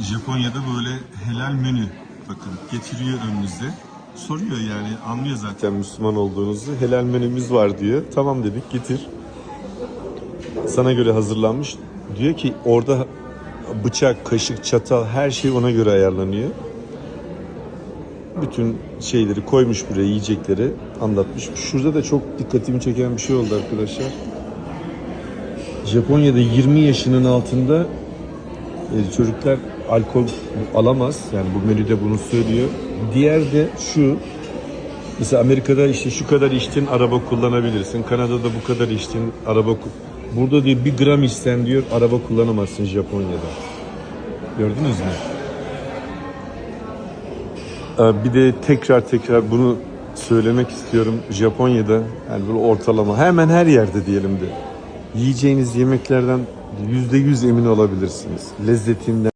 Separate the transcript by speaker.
Speaker 1: Japonya'da böyle helal menü bakın getiriyor önünüze. Soruyor yani anlıyor zaten Müslüman olduğunuzu. Helal menümüz var diyor. Tamam dedik getir. Sana göre hazırlanmış. Diyor ki orada bıçak, kaşık, çatal her şey ona göre ayarlanıyor. Bütün şeyleri koymuş buraya yiyecekleri anlatmış. Şurada da çok dikkatimi çeken bir şey oldu arkadaşlar. Japonya'da 20 yaşının altında e, çocuklar alkol alamaz. Yani bu menüde bunu söylüyor. Diğer de şu. Mesela Amerika'da işte şu kadar içtin araba kullanabilirsin. Kanada'da bu kadar içtin araba Burada diyor bir gram içsen diyor araba kullanamazsın Japonya'da. Gördünüz mü? Ee, Bir de tekrar tekrar bunu söylemek istiyorum. Japonya'da yani böyle ortalama hemen her yerde diyelim de yiyeceğiniz yemeklerden yüzde yüz emin olabilirsiniz. Lezzetinden